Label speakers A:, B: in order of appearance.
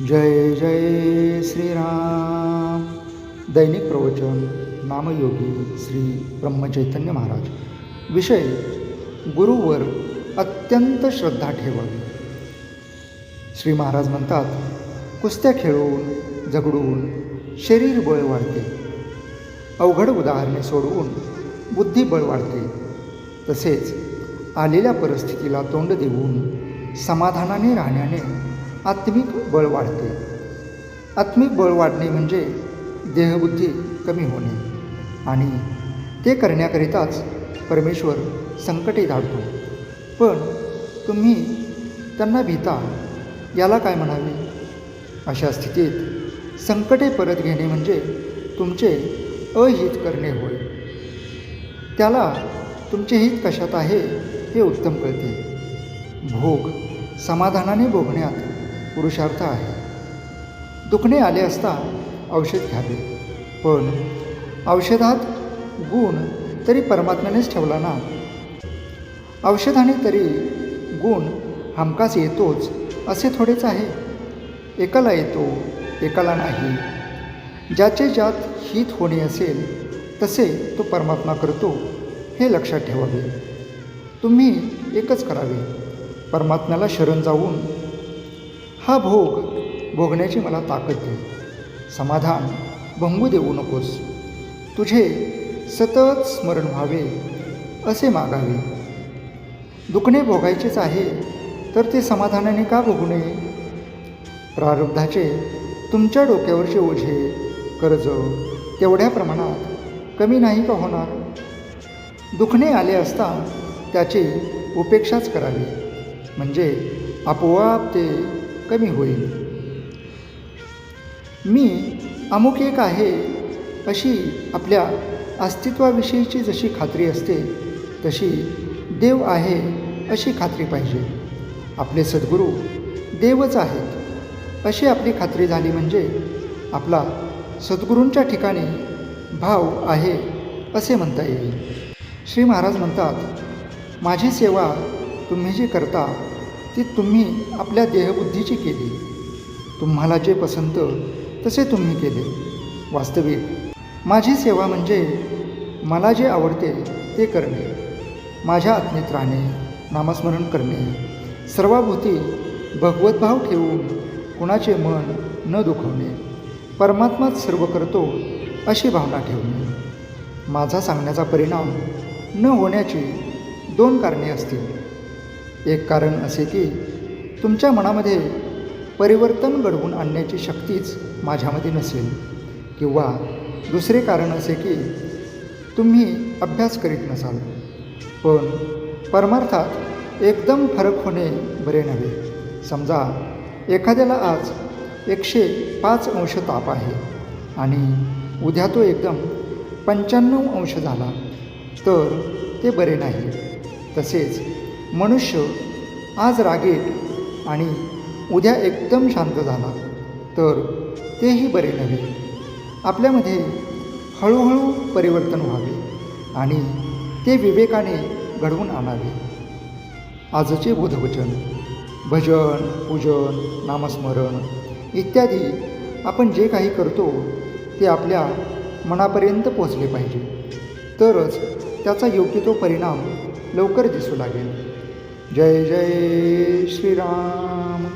A: जय जय श्रीराम। दैनिक प्रवचन नामयोगी श्री ब्रह्मचैतन्य महाराज। विषय गुरुवर अत्यंत श्रद्धा ठेवावी. श्री महाराज म्हणतात कुस्त्या खेळून झगडून शरीर बळ वाढते. अवघड उदाहरणे सोडवून बुद्धिबळ वाढते. तसेच आलेल्या परिस्थितीला तोंड देऊन समाधानाने राहण्याने आत्मिक बळ वाढते. आत्मिक बळ वाढणे म्हणजे देहबुद्धी कमी होणे आणि ते करण्याकरिताच परमेश्वर संकटे धाडतो. पण तुम्ही त्यांना भीता? याला काय म्हणावे? अशा स्थितीत संकटे परत घेणे म्हणजे तुमचे अहित करणे होय. त्याला तुमचे हित कशात आहे हे उत्तम कळते. भोग समाधानाने भोगण्यात पुरुषार्थ आहे. दुखणे आले असता औषध घ्यावे. पण औषधात गुण तरी परमात्म्यानेच ठेवला ना? औषधाने तरी गुण हमकास येतोच असे थोडेच आहे. एकाला येतो एकाला नाही. ज्याचे ज्यात हित होणे असेल तसे तो परमात्मा करतो हे लक्षात ठेवावे. तुम्ही एकच करावे. परमात्म्याला शरण जाऊन हा भोग भोगण्याची मला ताकद दे. समाधान भंगू देऊ नकोस. तुझे सतत स्मरण व्हावे असे मागावे. दुखणे भोगायचेच आहे तर ते समाधानाने का भोगू नये? प्रारब्धाचे तुमच्या डोक्यावरचे ओझे कर्ज तेवढ्या प्रमाणात कमी नाही का होणार? दुखणे आले असता त्याची उपेक्षाच करावी. म्हणजे आपोआप ते कमी होईल. मी अमुक एक आहे अशी आपल्या अस्तित्वाविषयीची जशी खात्री असते तशी देव आहे अशी खात्री पाहिजे. आपले सद्गुरू देवच आहेत अशी आपली खात्री झाली म्हणजे आपला सद्गुरूंच्या ठिकाणी भाव आहे असे म्हणता येईल. श्री महाराज म्हणतात माझी सेवा तुम्ही जी करता ती तुम्ही आपल्या देहबुद्धीची केली. तुम्हाला जे पसंत तसे तुम्ही केले. वास्तविक माझी सेवा म्हणजे मला जे आवडते ते करणे. माझ्या आत्मीत राहणे नामस्मरण करणे. सर्वाभूती भगवतभाव ठेवून कुणाचे मन न दुखवणे. परमात्माच सर्व करतो अशी भावना ठेवणे. माझा सांगण्याचा परिणाम न होण्याची दोन कारणे असतील. एक कारण असे की तुमच्या मनामध्ये परिवर्तन घडवून आणण्याची शक्तीच माझ्यामध्ये नसेल. किंवा दुसरे कारण असे की तुम्ही अभ्यास करीत नसाल. पण परमार्थात एकदम फरक होणे बरे नव्हे. समजा एखाद्याला आज एकशे पाच अंश ताप आहे आणि उद्या तो एकदम पंच्याण्णव अंश झाला तर ते बरे नाही. तसेच मनुष्य आज रागीट आणि उद्या एकदम शांत झाला तर तेही बरे नव्हे. आपल्यामध्ये हळूहळू परिवर्तन व्हावे आणि ते विवेकाने घडवून आणावे. आजचे बोधवचन भजन पूजन नामस्मरण इत्यादी आपण जे काही करतो ते आपल्या मनापर्यंत पोचले पाहिजे. तरच त्याचा योग्य तो परिणाम लवकर दिसू लागेल. जय जय श्रीराम।